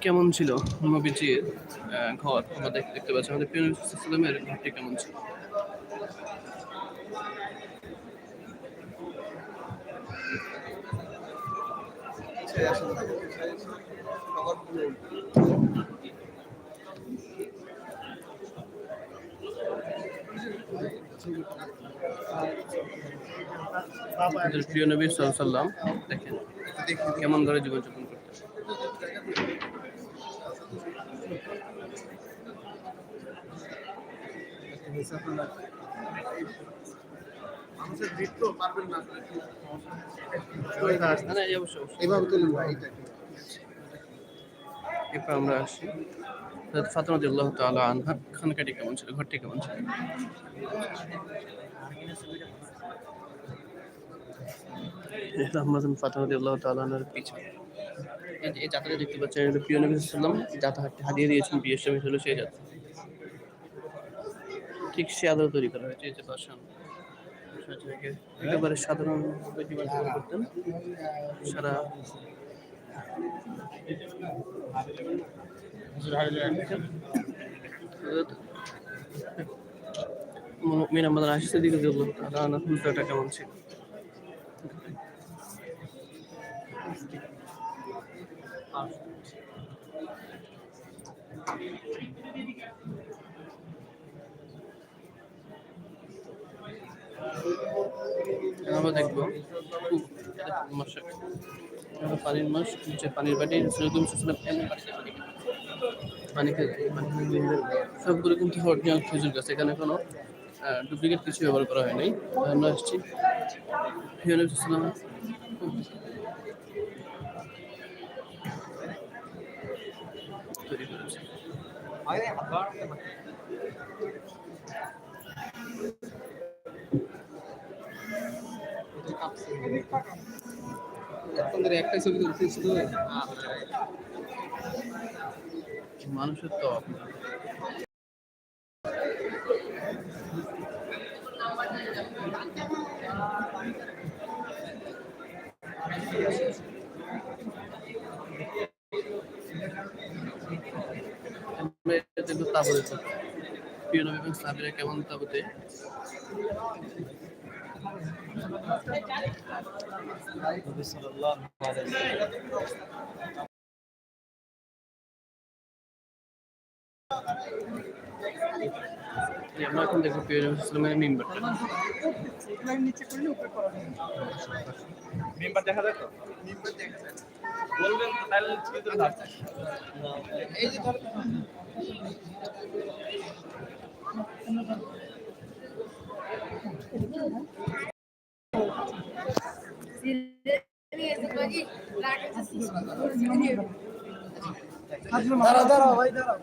কেমন ছিল নবীজির ঘর? আমরা দেখ- দেখতে পাচ্ছি আমাদের সাল্লামের ঘরটি কেমন ছিল? প্রিয় নবী সাল্লাম দেখেন কেমন করে জীবনযাপন করতেন মানুষের ভিড় তো পারবেন না। তুলুন ভাই এরপর আমরা আসি। হযরত ফাতেমা রাদিয়াল্লাহু তাআলা আনহা খানকাটি কেমন ছিল? ঘরটি কেমন ছিল? এটা আমাদের ফাতেমা রাদিয়াল্লাহু তাআলা আনহার পিছনে। এই যাত্রা দেখতে পাচ্ছেন এটা প্রিয় নবী যাত্রা হাদিয়ে দিয়েছেন বিয়ের সময় সেই যাত্রা ঠিক সে আদর তৈরি করা হয়েছে যে একেবারে সাধারণ করতেন। সারা মিনা আমাদের আসতে দিকে দেখল রানা হুলটাটা কেমন ছিল? আমরা দেখব। পানির মাছ, নিচে পানির বাটি সেরকম সুসলাম এমনি বাটিতে পানি। পানি। সবগুলো কিন্তু খেজুর গাছ, এখানে কোনো ডুপ্লিকেট কিছু ব্যবহার করা হয় নাই। আমরা আসছি। তৈরি করেছে। আপনাদের একটা ছবি তুলতে শুধু মানুষের তো তাবুতে প্রিয় এবং সাহাবীরা কেমন তাবুতে? আমরা এখন দেখব ইসলামের মেম্বারটা মেম্বার দেখা যায় তো বলবেন তো, তাহলে ছবি তুলে এই যে ধর দাঁড়া দাঁড়া ভাই দাঁড়া